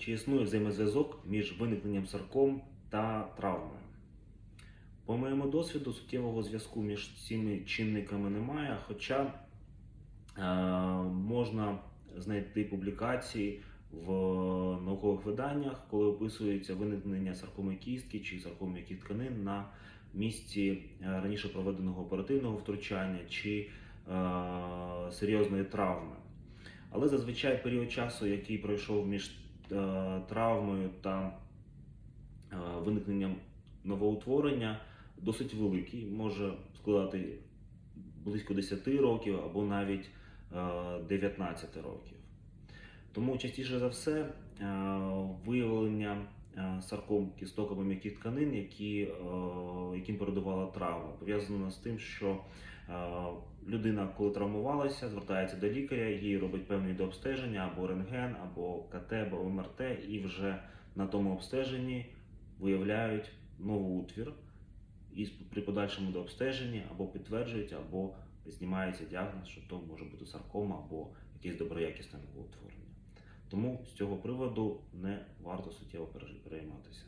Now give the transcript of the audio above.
Чи існує взаємозв'язок між виникненням сарком та травмою? По моєму досвіду, суттєвого зв'язку між цими чинниками немає, хоча е, можна знайти публікації в наукових виданнях, коли описується виникнення саркоми кістки чи саркоми тканин на місці е, раніше проведеного оперативного втручання чи е, серйозної травми. Але зазвичай період часу, який пройшов між е, травмою та е, виникненням новоутворення, досить великий, може складати близько 10 років або навіть е, 19 років. Тому частіше за все е, виявлення е, сарком кісток або м'яких тканин, які, е, яким передувала травма, пов'язано з тим, що е, людина, коли травмувалася, звертається до лікаря, їй робить певні дообстеження або рентген, або КТ, або МРТ, і вже на тому обстеженні виявляють новоутвір, і при подальшому дообстеженні або підтверджують, або знімається діагноз, що то може бути саркома або якесь доброякісне новоутворення. Тому з цього приводу не варто суттєво перейматися.